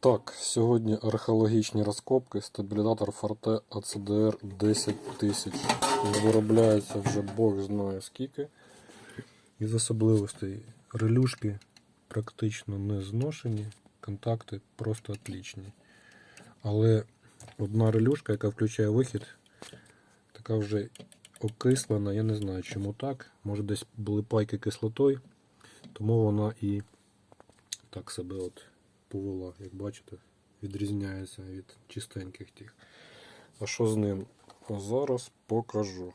Так, сьогодні археологічні розкопки, стабілізатор Forte ACDR 10000. Виробляється вже Бог знає скільки. Із особливостей релюшки практично не зношені, контакти просто отлічні. Але одна релюшка, яка включає вихід, така вже окислена, я не знаю чому так. Може десь були пайки кислотою, тому вона і так себе от повела, як бачите, відрізняється від чистеньких тих. А що з ним? А зараз покажу.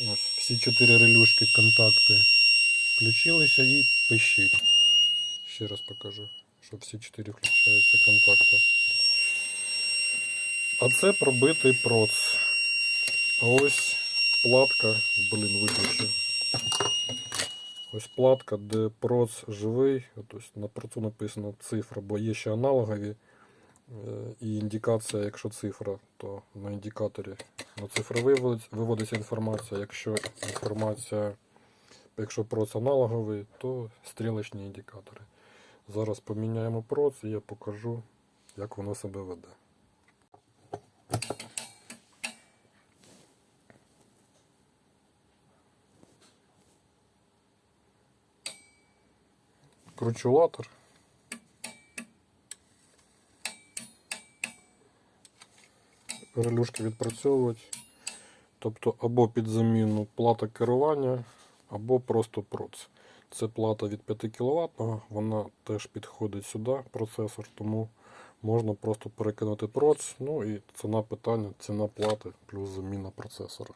Ось всі чотири релюшки контакти включилися і пищить. Ще раз покажу, що всі чотири включаються контакти. А це пробитий проц. А ось платка, блін, виключив. Ось платка, де проц живий. Ось на процу написана цифра, бо є ще аналогові. Е, І індикація, якщо цифра, то на індикаторі на виводиться, виводиться інформація. Якщо інформація, якщо проц аналоговий, то стрілочні індикатори. Зараз поміняємо проц і я покажу, як воно себе веде. Кручу латер. Релюшки відпрацьовувати. Тобто або під заміну плата керування, або просто проц. Це плата від 5 кВт, вона теж підходить сюди, процесор, тому можна просто перекинути проц. Ну і ціна питання, ціна плати плюс заміна процесора.